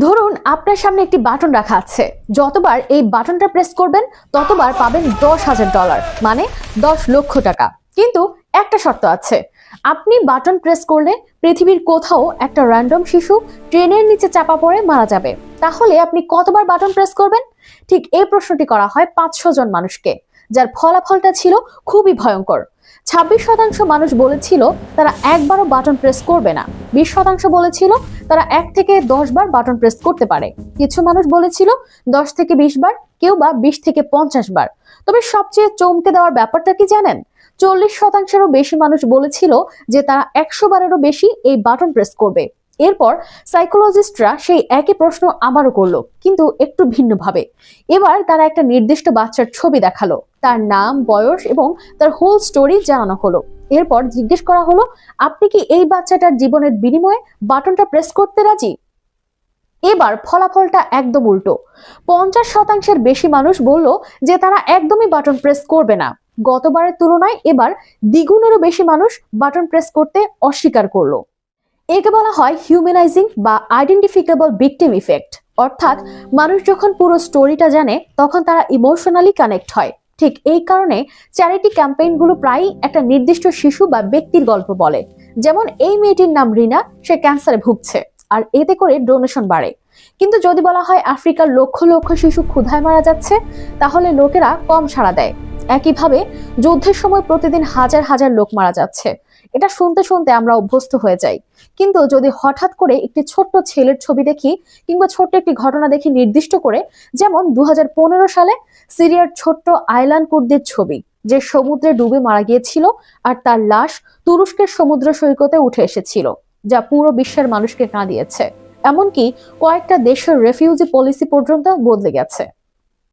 ধরুন আপনার সামনে একটি বাটন রাখা আছে। যতবার এই বাটনটা প্রেস করবেন, ততবার পাবেন দশ হাজার ডলার মানে দশ লক্ষ টাকা। কিন্তু একটা শর্ত আছে। আপনি বাটন প্রেস করলে পৃথিবীর কোথাও একটা র্যান্ডম শিশু ট্রেনের নিচে চাপা পড়ে মারা যাবে। তাহলে আপনি কতবার বাটন প্রেস করবেন? ঠিক এই প্রশ্নটি করা হয় পাঁচশো জন মানুষকে। যার ফলাফলটা ছিল খুবই ভয়ঙ্কর। ছাব্বিশ শতাংশ মানুষ বলেছিল তারা একবারও বাটন প্রেস করবে না। বিশ শতাংশ বলেছিল তারা এক থেকে দশ বার বাটন প্রেস করতে পারে। কিছু মানুষ বলেছিল দশ থেকে বিশ বার, কেউ বা বিশ থেকে পঞ্চাশ বার। তবে সবচেয়ে চমকে দেওয়ার ব্যাপারটা কি জানেন? চল্লিশ শতাংশেরও বেশি মানুষ বলেছিল যে তারা একশো বারেরও বেশি এই বাটন প্রেস করবে। এরপর সাইকোলজিস্টরা সেই একই প্রশ্ন আবারও করল, কিন্তু একটু ভিন্নভাবে। এবার তারা একটা নির্দিষ্ট বাচ্চার ছবি দেখাল। তার নাম, বয়স এবং তার হোল স্টোরি জানানো হলো। এরপর জিজ্ঞেস করা হলো, আপনি কি এই বাচ্চাটার জীবনের বিনিময়ে বাটনটা প্রেস করতে রাজি? এবার ফলাফলটা একদম উল্টো। পঞ্চাশ শতাংশের বেশি মানুষ বলল যে তারা একদমই বাটন প্রেস করবে না। গতবারের তুলনায় এবার দ্বিগুণেরও বেশি মানুষ বাটন প্রেস করতে অস্বীকার করল। একে বলা হয় হিউম্যানাইজিং বা আইডেন্টিফিকেবল ভিকটিম ইফেক্ট অর্থাৎ মানুষ যখন পুরো স্টোরিটা জানে, তখন তারা ইমোশনালি কানেক্ট হয়। ঠিক এই কারণে চ্যারিটি ক্যাম্পেইনগুলো প্রায়ই একটা নির্দিষ্ট শিশু বা ব্যক্তির গল্প বলে। যেমন এই মেয়েটির নাম রিনা, সে ক্যান্সারে ভুগছে, আর এতে করে ডোনেশন বাড়ে। কিন্তু যদি বলা হয় আফ্রিকার লক্ষ লক্ষ শিশু ক্ষুধায় মারা যাচ্ছে, তাহলে লোকেরা কম সাড়া দেয়। একইভাবে যুদ্ধের সময় প্রতিদিন হাজার হাজার লোক মারা যাচ্ছে। এটা শুনতে শুনতে আমরা অভ্যস্ত হয়ে যাই। কিন্তু যদি হঠাৎ করে একটি ছোট্ট ছেলের ছবি দেখি কিংবা ছোট্ট একটি ঘটনা দেখি নির্দিষ্ট করে, যেমন দুই হাজার পনেরো সালে সিরিয়ার ছোট্ট আইলান কুর্দির ছবি, যে সমুদ্রে ডুবে মারা গিয়েছিল আর তার লাশ তুরস্কের সমুদ্র সৈকতে উঠে এসেছিল, যা পুরো বিশ্বের মানুষকে কাঁদিয়েছে। এমনকি কয়েকটা দেশের রেফিউজি পলিসি পর্যন্ত বদলে গেছে।